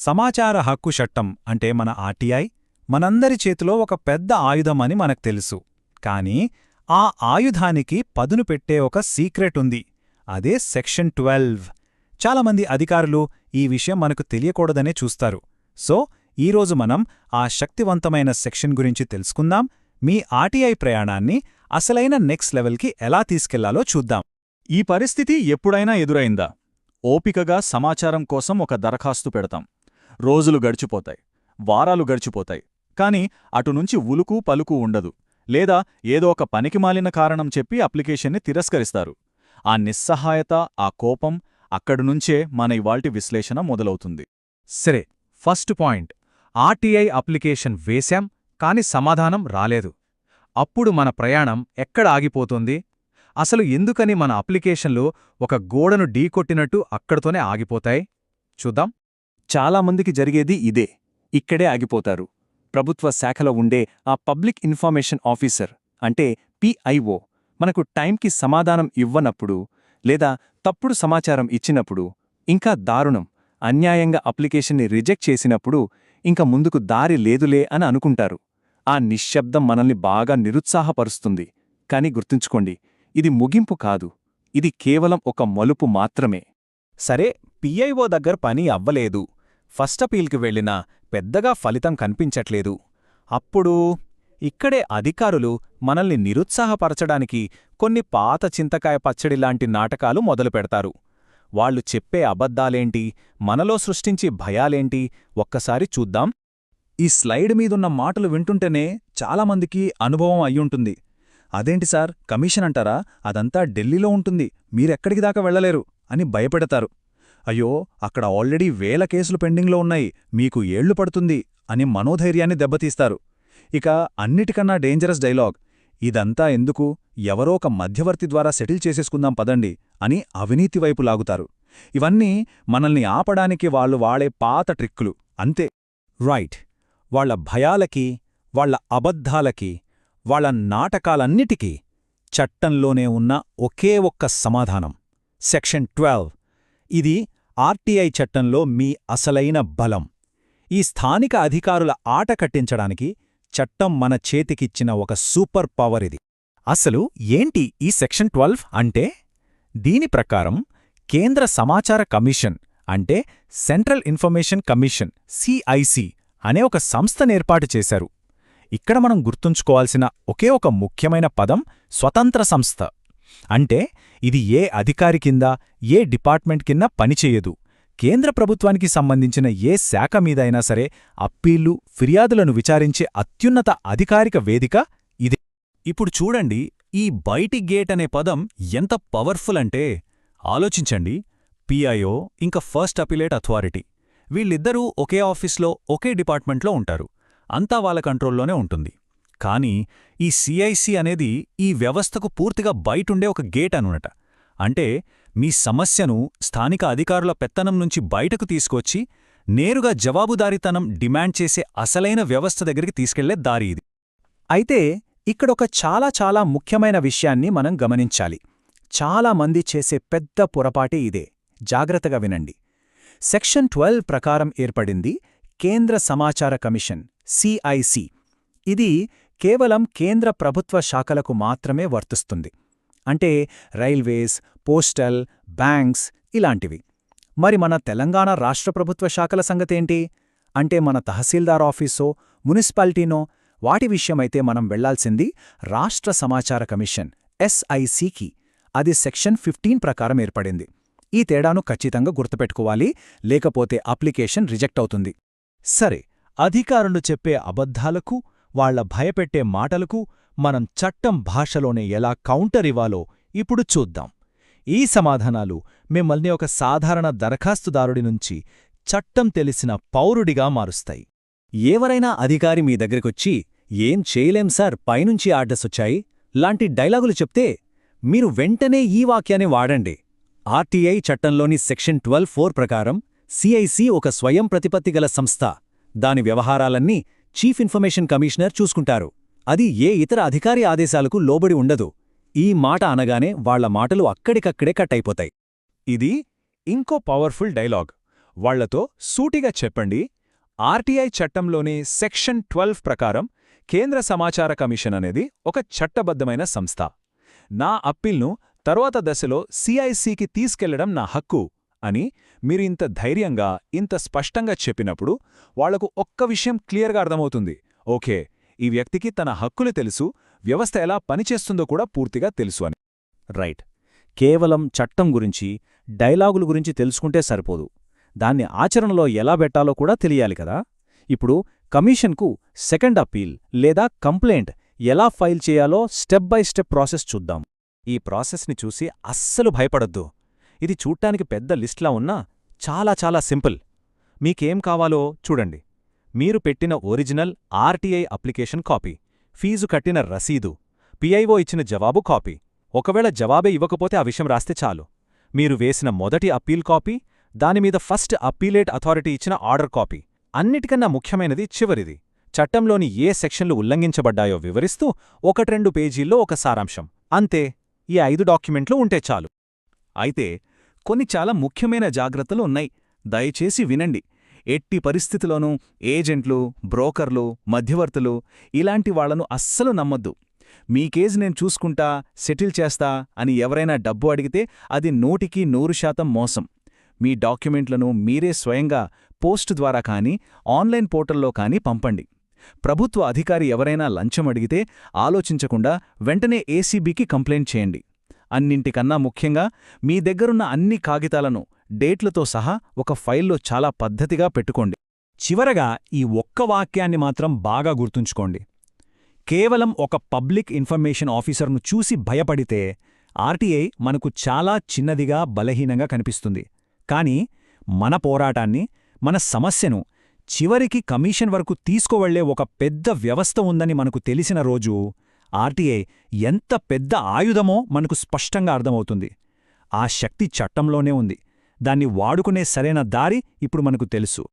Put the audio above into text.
సమాచార హక్కు చట్టం అంటే మన ఆర్టీఐ మనందరి చేతిలో ఒక పెద్ద ఆయుధం అని మనకు తెలుసు. కానీ ఆ ఆయుధానికి పదును పెట్టే ఒక సీక్రెట్ ఉంది. అదే సెక్షన్ ట్వెల్వ్. చాలామంది అధికారులు ఈ విషయం మనకు తెలియకూడదనే చూస్తారు. సో ఈరోజు మనం ఆ శక్తివంతమైన సెక్షన్ గురించి తెలుసుకుందాం. మీ ఆర్టీఐ ప్రయాణాన్ని అసలైన నెక్స్ట్ లెవెల్కి ఎలా తీసుకెళ్ళాలో చూద్దాం. ఈ పరిస్థితి ఎప్పుడైనా ఎదురైందా? ఓపికగా సమాచారం కోసం ఒక దరఖాస్తు పెడతాం. రోజులు గడిచిపోతాయి వారాలు గడిచిపోతాయి. కాని అటునుంచి ఉలుకు పలుకు ఉండదు. లేదా ఏదో ఒక పనికిమాలిన కారణం చెప్పి అప్లికేషన్ని తిరస్కరిస్తారు. ఆ నిస్సహాయత ఆ కోపం అక్కడినుంచే మన ఇవాల్టి విశ్లేషణ మొదలవుతుంది. సరే ఫస్ట్ పాయింట్. ఆర్టీఐ అప్లికేషన్ వేశాం కాని సమాధానం రాలేదు. అప్పుడు మన ప్రయాణం ఎక్కడ ఆగిపోతుంది? అసలు ఎందుకని మన అప్లికేషన్లు ఒక గోడను ఢీకొట్టినట్టు అక్కడితోనే ఆగిపోతాయి? చూద్దాం. చాలామందికి జరిగేది ఇదే. ఇక్కడే ఆగిపోతారు. ప్రభుత్వ శాఖలో ఉండే ఆ పబ్లిక్ ఇన్ఫర్మేషన్ ఆఫీసర్ అంటే పిఐఓ మనకు టైంకి సమాధానం ఇవ్వనప్పుడు లేదా తప్పుడు సమాచారం ఇచ్చినప్పుడు ఇంకా దారుణం అన్యాయంగా అప్లికేషన్ని రిజెక్ట్ చేసినప్పుడు ఇంక ముందుకు దారి లేదులే అని అనుకుంటారు. ఆ నిశ్శబ్దం మనల్ని బాగా నిరుత్సాహపరుస్తుంది. కాని గుర్తుంచుకోండి ఇది ముగింపు కాదు ఇది కేవలం ఒక మలుపు మాత్రమే. సరే పిఐఓ దగ్గర పని అవ్వలేదు. ఫస్ట్ అపీల్కి వెళ్ళినా పెద్దగా ఫలితం కనిపించట్లేదు. అప్పుడు ఇక్కడే అధికారులు మనల్ని నిరుత్సాహపరచడానికి కొన్ని పాత చింతకాయ పచ్చడిలాంటి నాటకాలు మొదలుపెడతారు వాళ్ళు చెప్పే అబద్ధాలేంటి? మనలో సృష్టించి భయాలేంటి? ఒక్కసారి చూద్దాం. ఈ స్లైడ్ మీదున్న మాటలు వింటుంటేనే చాలామందికి అనుభవం అయ్యుంటుంది అదేంటి సార్? కమిషన్ అంటారా? అదంతా ఢిల్లీలో ఉంటుంది. మీరెక్కడికి దాకా వెళ్ళలేరు అని భయపెడతారు. అయ్యో అక్కడ ఆల్రెడీ వేల కేసులు పెండింగ్లో ఉన్నాయి మీకు ఏళ్ళు పడుతుంది అని మనోధైర్యాన్ని దెబ్బతీస్తారు. ఇక అన్నిటికన్నా డేంజరస్ డైలాగ్ ఇదంతా ఎందుకు? ఎవరో ఒక మధ్యవర్తి ద్వారా సెటిల్ చేసేసుకుందాం పదండి అని అవినీతి వైపు లాగుతారు. ఇవన్నీ మనల్ని ఆపడానికి వాళ్ళు వాడే పాత ట్రిక్కులు అంతే. రైట్ వాళ్ళ భయాలకి వాళ్ళ అబద్ధాలకి వాళ్ళ నాటకాలన్నిటికీ చట్టంలోనే ఉన్న ఒకే ఒక్క సమాధానం. Section twelve. ఇది ఆర్టీఐ చట్టంలో మీ అసలైన బలం. ఈ స్థానిక అధికారుల ఆట కట్టించడానికి చట్టం మన చేతికిచ్చిన ఒక సూపర్ పవర్ ఇది. అసలు ఏంటి ఈ సెక్షన్ ట్వెల్వ్ అంటే? దీని ప్రకారం కేంద్ర సమాచార కమిషన్ అంటే సెంట్రల్ ఇన్ఫర్మేషన్ కమిషన్ సిఐసి అనే ఒక సంస్థనేర్పాటు చేశారు. ఇక్కడ మనం గుర్తుంచుకోవాల్సిన ఒకే ఒక ముఖ్యమైన పదం స్వతంత్ర సంస్థ. అంటే ఇది ఏ అధికారి కింద ఏ డిపార్ట్మెంట్ కింద పనిచేయదు కేంద్ర ప్రభుత్వానికి సంబంధించిన ఏ శాఖ మీదైనా సరే అప్పీళ్ళు ఫిర్యాదులను విచారించే అత్యున్నత అధికారిక వేదిక ఇది. ఇప్పుడు చూడండి ఈ బయటి గేట్ అనే పదం ఎంత పవర్ఫుల్ అంటే ఆలోచించండి. పిఐఓ ఇంకా ఫస్ట్ అపిలేట్ అథారిటీ. వీళ్ళిద్దరూ ఒకే ఆఫీస్లో ఒకే డిపార్ట్మెంట్లో ఉంటారు. అంతా వాళ్ళ కంట్రోల్లోనే ఉంటుంది. కానీ ఈ సిఐసి అనేది ఈ వ్యవస్థకు పూర్తిగా బయటుండే ఒక గేట్ అనునట. అంటే మీ సమస్యను స్థానిక అధికారుల పెత్తనం నుంచి బయటకు తీసుకొచ్చి నేరుగా జవాబుదారీతనం డిమాండ్ చేసే అసలైన వ్యవస్థ దగ్గరికి తీసుకెళ్ళే దారి ఇది. అయితే ఇక్కడొక చాలా చాలా ముఖ్యమైన విషయాన్ని మనం గమనించాలి. చాలామంది చేసే పెద్ద పొరపాటే ఇదే. జాగ్రత్తగా వినండి. సెక్షన్ ట్వెల్వ్ ప్రకారం ఏర్పడింది కేంద్ర సమాచార కమిషన్ సిఐసి ఇది కేవలం కేంద్ర ప్రభుత్వ శాఖలకు మాత్రమే వర్తిస్తుంది. అంటే రైల్వేస్ పోస్టల్ బ్యాంక్స్ ఇలాంటివి. మరి మన తెలంగాణ రాష్ట్ర ప్రభుత్వ శాఖల సంగతేంటి? అంటే మన తహసీల్దార్ ఆఫీసో మున్సిపాలిటీనో? వాటి విషయమైతే మనం వెళ్ళాల్సింది రాష్ట్ర సమాచార కమిషన్ ఎస్ఐసికి. అది సెక్షన్ ఫిఫ్టీన్ ప్రకారం ఏర్పడింది. ఈ తేడాను ఖచ్చితంగా గుర్తుపెట్టుకోవాలి లేకపోతే అప్లికేషన్ రిజెక్ట్ అవుతుంది. సరే అధికారులు చెప్పే అబద్ధాలకు వాళ్ళ భయపెట్టే మాటలకు మనం చట్టం భాషలోనే ఎలా కౌంటర్ ఇవ్వాలో ఇప్పుడు చూద్దాం. ఈ సమాధానాలు మిమ్మల్ని ఒక సాధారణ దరఖాస్తుదారుడి నుంచి చట్టం తెలిసిన పౌరుడిగా మారుస్తాయి. ఎవరైనా అధికారి మీ దగ్గరికొచ్చి ఏం చేయలేం సార్ పైనుంచి ఆర్డర్సొచ్చాయి. లాంటి డైలాగులు చెప్తే మీరు వెంటనే ఈ వాక్యాన్ని వాడండి. ఆర్టీఐ చట్టంలోని సెక్షన్ ట్వెల్వ్ ఫోర్ ప్రకారం సిఐసి ఒక స్వయం ప్రతిపత్తిగల సంస్థ. దాని వ్యవహారాలన్నీ చీఫ్ ఇన్ఫర్మేషన్ కమిషనర్ చూసుకుంటారు. అది ఏ ఇతర అధికారి ఆదేశాలకు లోబడి ఉండదు. ఈ మాట అనగానే వాళ్ళ మాటలు అక్కడికక్కడే కట్ అయిపోతాయి ఇది ఇంకో పవర్ఫుల్ డైలాగ్. వాళ్ళతో సూటిగా చెప్పండి. ఆర్టీఐ చట్టంలోని సెక్షన్ ట్వెల్వ్ ప్రకారం కేంద్ర సమాచార కమిషన్ అనేది ఒక చట్టబద్ధమైన సంస్థ. నా అప్పీల్ను తరువాత దశలో సిఐసికి తీసుకెళ్ళడం నా హక్కు అని మీరు ఇంత ధైర్యంగా ఇంత స్పష్టంగా చెప్పినప్పుడు వాళ్ళకు ఒక్క విషయం క్లియర్గా అర్థమవుతుంది. ఓకే ఈ వ్యక్తికి తన హక్కులు తెలుసు వ్యవస్థ ఎలా పనిచేస్తుందో కూడా పూర్తిగా తెలుసు అని. రైట్. కేవలం చట్టం గురించి డైలాగుల గురించి తెలుసుకుంటే సరిపోదు. దాన్ని ఆచరణలో ఎలా పెట్టాలో కూడా తెలియాలి కదా. ఇప్పుడు కమిషన్కు సెకండ్ అప్పీల్ లేదా కంప్లైంట్ ఎలా ఫైల్ చేయాలో స్టెప్ బై స్టెప్ ప్రాసెస్ చూద్దాం. ఈ ప్రాసెస్ని చూసి అస్సలు భయపడొద్దు. ఇది చూడ్డానికి పెద్ద లిస్ట్లా ఉన్నా చాలా చాలా సింపుల్. మీకేం కావాలో చూడండి. మీరు పెట్టిన original RTI application copy fee కట్టిన రసీదు పిఐఓ ఇచ్చిన జవాబు కాపీ. ఒకవేళ జవాబే ఇవ్వకపోతే ఆ విషయం రాస్తే చాలు. మీరు వేసిన మొదటి అప్పీల్ కాపీ దానిమీద ఫస్ట్ అప్పీలేట్ అథారిటీ ఇచ్చిన ఆర్డర్ కాపీ. అన్నిటికన్నా ముఖ్యమైనది చివరిది. చట్టంలోని ఏ సెక్షన్లు ఉల్లంఘించబడ్డాయో వివరిస్తూ ఒకట్రెండు పేజీల్లో ఒక సారాంశం. అంతే ఈ ఐదు డాక్యుమెంట్లు ఉంటే చాలు. అయితే కొన్ని చాలా ముఖ్యమైన జాగ్రత్తలు ఉన్నాయి. దయచేసి వినండి. ఎట్టి పరిస్థితిలోనూ ఏజెంట్లు బ్రోకర్లు మధ్యవర్తులు ఇలాంటి వాళ్ళను అస్సలు నమ్మొద్దు. మీ కేజ్ నేను చూసుకుంటా సెటిల్ చేస్తా అని ఎవరైనా డబ్బు అడిగితే అది నూటికి నూరు శాతం మోసం. మీ డాక్యుమెంట్లను మీరే స్వయంగా పోస్ట్ ద్వారా కానీ ఆన్లైన్ పోర్టల్లో కానీ పంపండి. ప్రభుత్వ అధికారి ఎవరైనా లంచం అడిగితే ఆలోచించకుండా వెంటనే ఏసీబీకి కంప్లైంట్ చేయండి. అన్నింటికన్నా ముఖ్యంగా మీ దగ్గరున్న అన్ని కాగితాలను డేట్లతో సహా ఒక ఫైల్లో చాలా పద్ధతిగా పెట్టుకోండి. చివరగా ఈ ఒక్క వాక్యాన్ని మాత్రం బాగా గుర్తుంచుకోండి. కేవలం ఒక పబ్లిక్ ఇన్ఫర్మేషన్ ఆఫీసర్ను చూసి భయపడితే ఆర్టీఐ మనకు చాలా చిన్నదిగా బలహీనంగా కనిపిస్తుంది. కాని మన పోరాటాన్ని మన సమస్యను చివరికి కమిషన్ వరకు తీసుకువెళ్ళే ఒక పెద్ద వ్యవస్థ ఉందని మనకు తెలిసిన రోజు ఆర్టీఐ ఎంత పెద్ద ఆయుధమో మనకు స్పష్టంగా అర్థమవుతుంది. ఆ శక్తి చట్టంలోనే ఉంది. దాన్ని వాడుకునే సరైన దారి ఇప్పుడు మనకు తెలుసు.